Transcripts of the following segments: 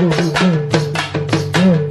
அம்மன்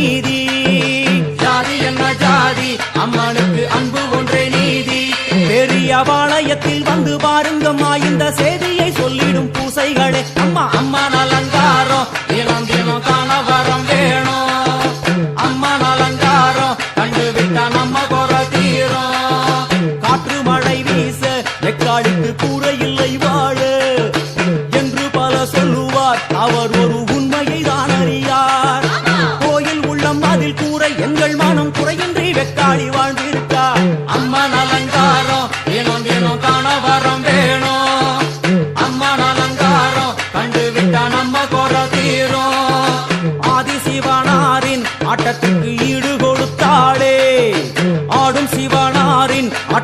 நீதி. ஜாதி என்ன ஜாதி? அம்மனுக்கு அன்பு ஒன்றே நீதி. பெரிய பாளையத்தில் வந்து பாருங்கம்மா இந்த செய்தியை சொல்லிடும் பூசைகளே. அம்மா அம்மா அலங்காரம்.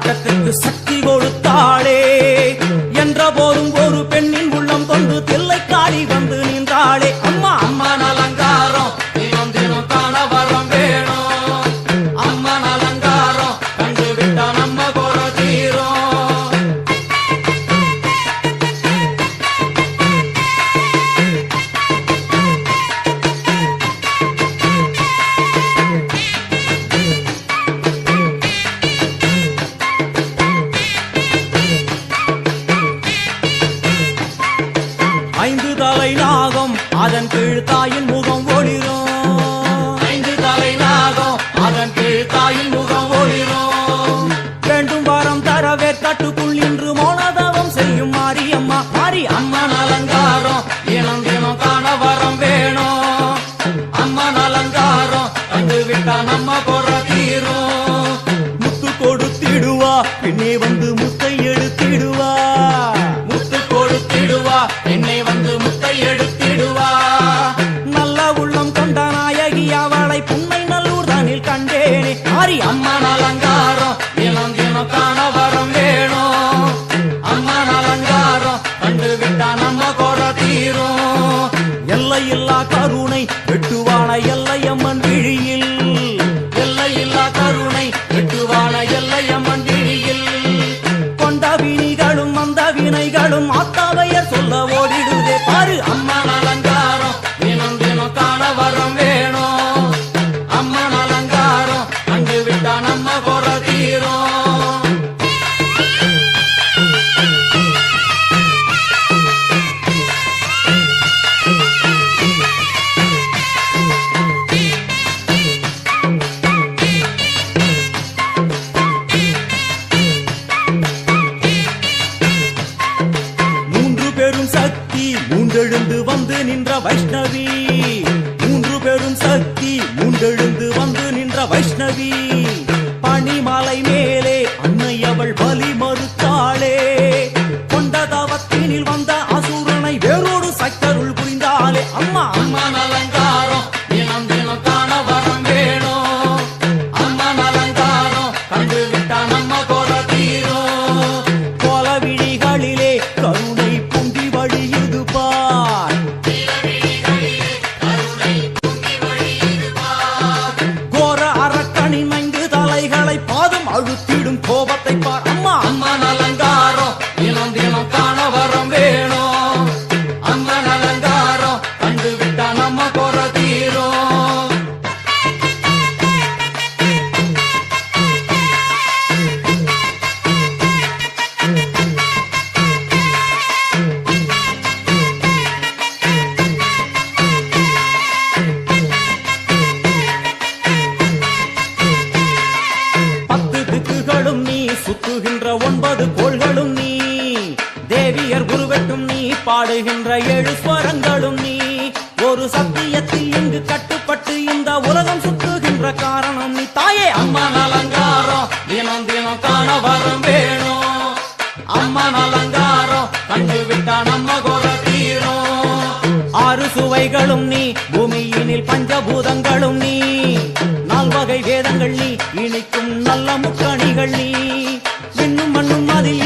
ஆட்டத்துக்கு சக்தி கொடுத்தாளே. என்ற போதும் ஒரு பெண்ணின் உள்ளம் கொண்டு தில்லைக்காடி அதன் கீழ் தாயின் முகம் ஒளிரும். ஐந்து தலை நாகம் அதன் கீழ் தாயின் முகம் ஒளிரும். ரெண்டும் வாரம் தரவே கட்டுக்குள் இன்று மோனதவம் செய்யும் மாரியம்மா. மாரி அம்மன் அலங்காரம் இனம் தினம் காண வரம் வேணும். அம்மன் அலங்காரம் கண்டு விட்டா நம்ம பொற தீரும். முத்து கொடுத்திடுவா பின்னே வந்து சொல்ல வைஷ்ணவி. மூன்று பெரும் சக்தி மூன்றெழுந்து பாடுகின்ற ஏழு ஸ்வரங்களும் நீ. ஒரு சத்தியத்தில் இங்கு கட்டுப்பட்டு இந்த உலகம் சுத்துகின்ற காரணம் நீ. தாயே அம்மா நலங்காரம் தினம் தினம் காண வரம் வேணும். அம்மா நலங்காரம் கண்டு விட்டா நம்ம கோர தீரும். ஆறு சுவைகளும் நீ பூமியினில் பஞ்சபூதங்களும் நீ. நால்வகை வேதங்கள் நீ இனிக்கும் நல்ல முக்கணிகள் நீ. விண்ணும் மண்ணும் அதில்